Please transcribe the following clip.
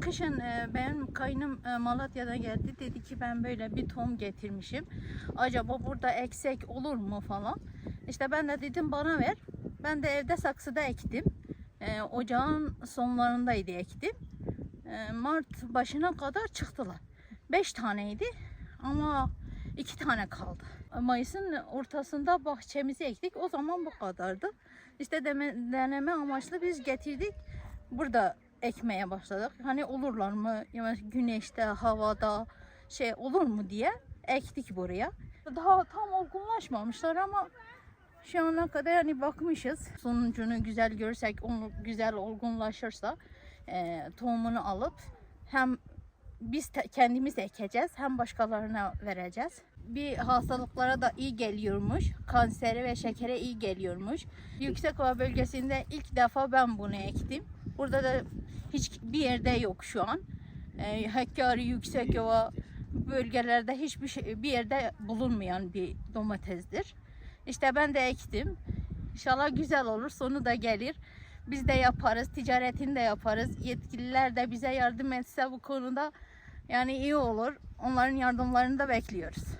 Kışın e, benim kaynım e, Malatya'da geldi. Dedi ki ben böyle bir tohum getirmişim. Acaba burada eksek olur mu falan. İşte ben de dedim bana ver. Ben de evde saksıda ektim. E, ocağın sonlarındaydı ektim. Mart başına kadar çıktılar. 5 taneydi ama 2 tane kaldı. Mayıs'ın ortasında bahçemizi ektik. O zaman bu kadardı. İşte deneme amaçlı biz getirdik. Burada ekmeye başladık. Hani olurlar mı? Yani güneşte, havada şey olur mu diye ektik buraya. Daha tam olgunlaşmamışlar ama şu ana kadar hani bakmışız. Sonucunu güzel görsek, onu güzel olgunlaşırsa e, tohumunu alıp hem biz kendimiz ekeceğiz hem başkalarına vereceğiz. Bir hastalıklara da iyi geliyormuş. Kansere ve şekere iyi geliyormuş. Yüksekova bölgesinde ilk defa ben bunu ektim. Burada da hiçbir yerde yok şu an. Ee, Hakkari, Yüksekova bölgelerde hiçbir şey, bir yerde bulunmayan bir domatesdir. İşte ben de ektim. İnşallah güzel olur, sonu da gelir. Biz de yaparız, ticaretini de yaparız. Yetkililer de bize yardım etse bu konuda yani iyi olur. Onların yardımlarını da bekliyoruz.